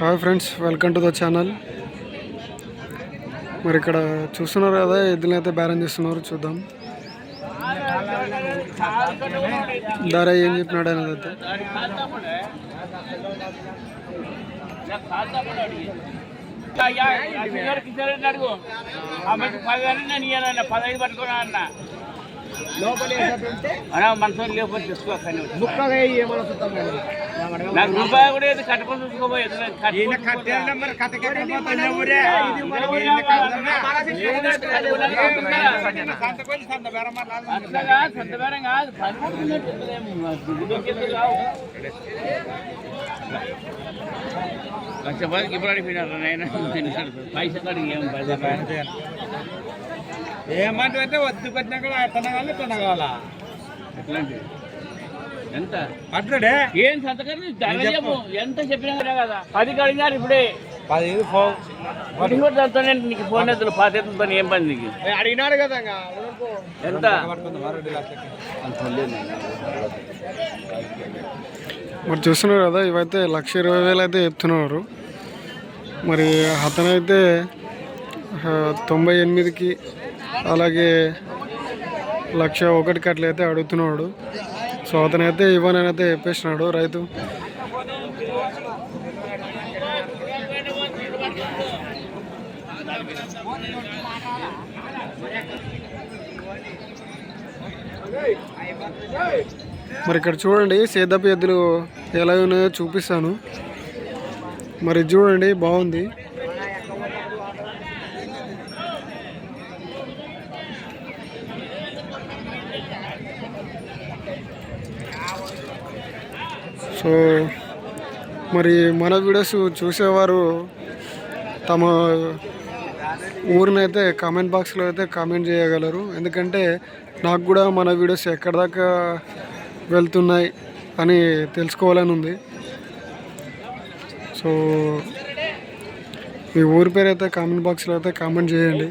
Hi friends welcome to the channel. మరి ఇక్కడ చూస్తున్నారు కదా ఎద్దులు అయితే బేరం చేస్తున్నారు చూద్దాం. ధర ఏం చెప్పినాడు అనేది అయితే. పదహైదు పట్టుకున్నా అన్న. మనసు లేకపోతే తీసుకో కానీ ముక్కగా ఏమన్నా చూద్దాం మేడం. నాకు రూపాయి కూడా ఏది కట్టుకొని చూసుకోబోయేది. ఇది. అట్లాగా కాదు. లక్ష పదికి ఇప్పుడు అడిగిపోయినారు నాయన? పైసలు అడిగి ఏం పైసలు? ఏమంటే వద్దు పెట్టినా కూడా ఇట్టన కావాలా? ఎట్లాంటిది ఎంత? అట్లడే ఏం సంతకం? ఎంత చెప్పినా కదా. పది కడిగినారు ఇప్పుడే. పది కూడా చదువుతానే నీకు ఫోన్ ఎత్తులు పాత పని ఏం పని నీకు? అడిగినాడు కదా ఇంకా. ఎంత. మరి చూస్తున్నారు కదా ఇవైతే లక్ష ఇరవై వేలు అయితే చెప్తున్నారు మరి అతనైతే తొంభై ఎనిమిదికి అలాగే లక్ష ఒకటికి అట్లయితే అడుగుతున్నాడు. సో అతనైతే ఇవ్వనైతే చెప్పేసినాడు రైతు. మరి ఇక్కడ చూడండి సేదపు ఎద్దులు ఎలా ఉన్నాయో చూపిస్తాను. మరి చూడండి బాగుంది. సో మరి మన వీడియోస్ చూసేవారు తమ ఊరినైతే కామెంట్ బాక్స్లో అయితే కామెంట్ చేయగలరు. ఎందుకంటే నాకు కూడా మన వీడియోస్ ఎక్కడి దాకా వెళ్తున్నాయి అని తెలుసుకోవాలని ఉంది. సో మీ ఊరి పేరు అయితే కామెంట్ బాక్స్లో అయితే కామెంట్ చేయండి.